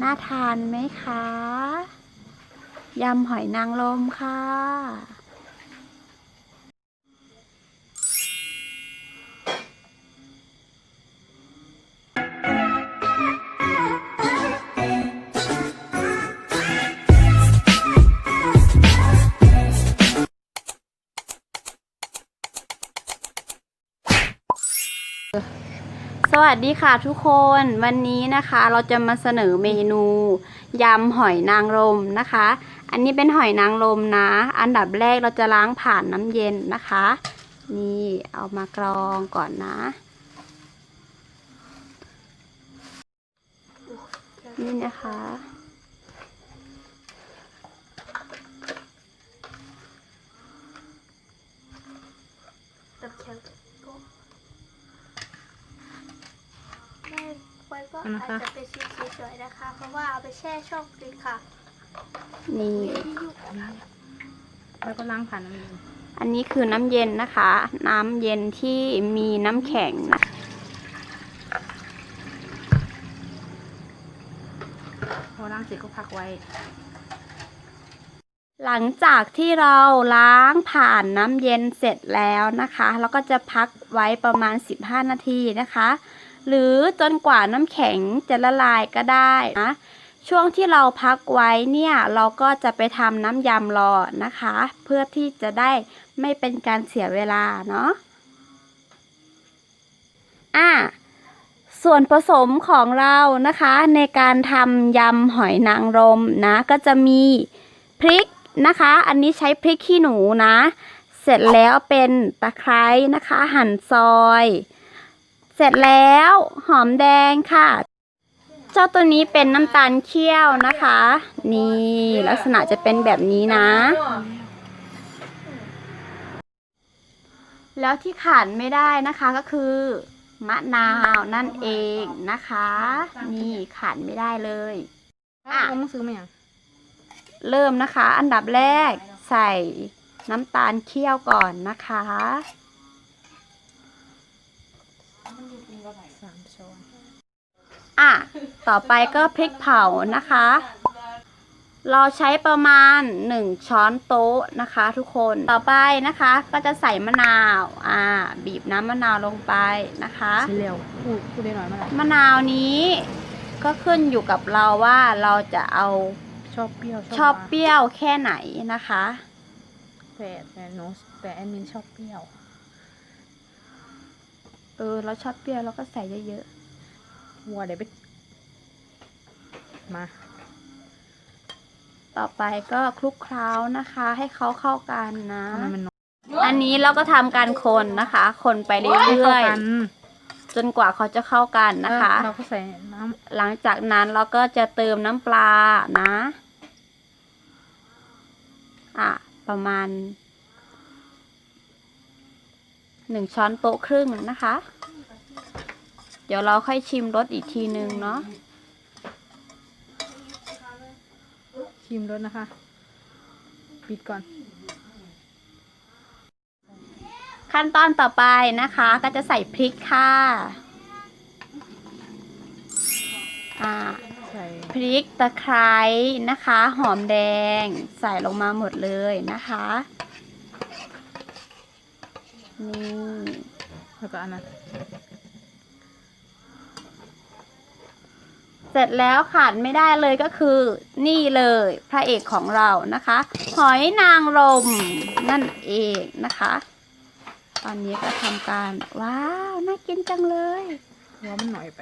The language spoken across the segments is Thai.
น่าทานไหมคะ ยำหอยนางรมค่ะ วัสดีค่ะทุกคนวันนี้นะคะเราจะมาเสนอเมนูยำหอยนางรมนะคะ อันนี้เป็นหอยนางรมนะ อันดับแรกเราจะล้างผ่านน้ำเย็นนะคะ นี่เอามากรองก่อนนะ นี่นะคะ ตับแข็งก็ได้ ไว้ก็อันนะอาคะจจะเป็นสีสวยๆนะคะ เพราะว่าเอาไปแช่ช่องฟรีซค่ะนี่ แล้วก็ล้างผ่านน้ำเย็นอันนี้คือน้ำเย็นนะคะ น้ำเย็นที่มีน้ำแข็งนะพอล้างเสร็จก็พักไว้ หลังจากที่เราล้างผ่านน้ำเย็นเสร็จแล้วนะคะเราก็จะพักไว้ประมาณ 15 นาทีนะคะ หรือจนกว่าน้ำแข็งจะละลายก็ได้นะช่วงที่เราพักไว้เนี่ยเราก็จะไปทำน้ำยำรอนะคะ เพื่อที่จะได้ไม่เป็นการเสียเวลาเนาะอะส่วนผสมของเรานะคะในการทำยำหอยนางรมนะ ก็จะมีพริกนะคะ อันนี้ใช้พริกขี้หนูนะ เสร็จแล้วเป็นตะไคร้นะคะ หั่นซอย เสร็จแล้วหอมแดงค่ะ เจ้าตัวนี้เป็นน้ำตาลเคี่ยวนะคะ นี่ลักษณะจะเป็นแบบนี้นะ แล้วที่ขาดไม่ได้นะคะก็คือ มะนาวนั่นเองนะคะ นี่ขาดไม่ได้เลยอะอะต้องซื้อมาอย่างเริ่มนะคะ อันดับแรกใส่น้ำตาลเคี่ยวก่อนนะคะ สามช้อนอะ ต่อไปก็พริกเผานะคะ เราใช้ประมาณ 1 ช้อนโต๊ะนะคะ ทุกคน ต่อไปนะคะ ก็จะใส่มะนาว อ่า บีบน้ำมะนาวลงไปนะคะชิ้นเร็วพูดพูดได้หน่อยเมื่อไหร่มะนาวนี้ก็ขึ้นอยู่กับเราว่าเราจะเอาชอบเปรี้ยวชอบหวานเปรี้ยวแค่ไหนนะคะ แต่แต่โนสแต่แอดมินชอบเปรี้ยว เออ เราชอบเปรี้ยวเราก็ใส่เยอะวัวเดี๋ยวไปมาๆต่อไปก็คลุกเคล้านะคะ ให้เขาเข้ากันนะทำไมมันน้อยอันนี้เราก็ทำการคนนะคะ คนไปเรื่ให้เข้าอยกันๆจนกว่าเขาจะเข้ากันนะคะเออเราก็ใส่น้หลังจากนั้นเราก็จะเติมน้ำปลานะ อะ ประมาณ หนึ่งช้อนโต๊ะครึ่งนะคะ เดี๋ยวเราค่อยชิมรสอีกทีนึงเนาะำครีมรสนะคะ ปิดก่อน ขั้นตอนต่อไปนะคะ ก็จะใส่พริกค่ะอ่าใส่พริกตะไคร้นะคะ หอมแดงใส่ลงมาหมดเลยนะคะ นี่ แล้วก็อันนั้น เสร็จแล้วขาดไม่ได้เลยก็คือ นี่เลยพระเอกของเรานะคะ หอยนางรมนั่นเองนะคะ ตอนนี้ก็ทำการ ว้าว น่ากินจังเลยหัวมันหน่อยไป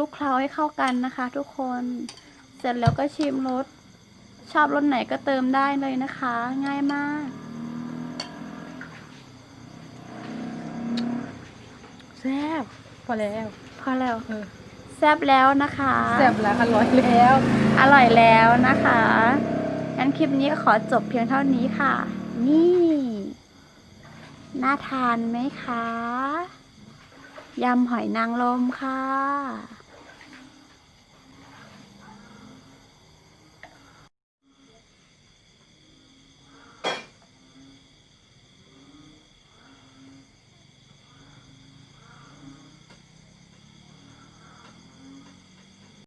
ลุกเคล้าให้เข้ากันนะคะ ทุกคน เสร็จแล้วก็ชิมรส ชอบรสไหนก็เติมได้เลยนะคะ ง่ายมาก แซ่บพอแล้ว พอแล้ว เออ แซ่บแล้วนะคะ แซ่บแล้วอร่อยแล้ว อร่อยแล้วนะคะงั้นคลิปนี้ก็ขอจบเพียงเท่านี้ค่ะ นี่ น่าทานไหมคะ ยำหอยนางรมค่ะ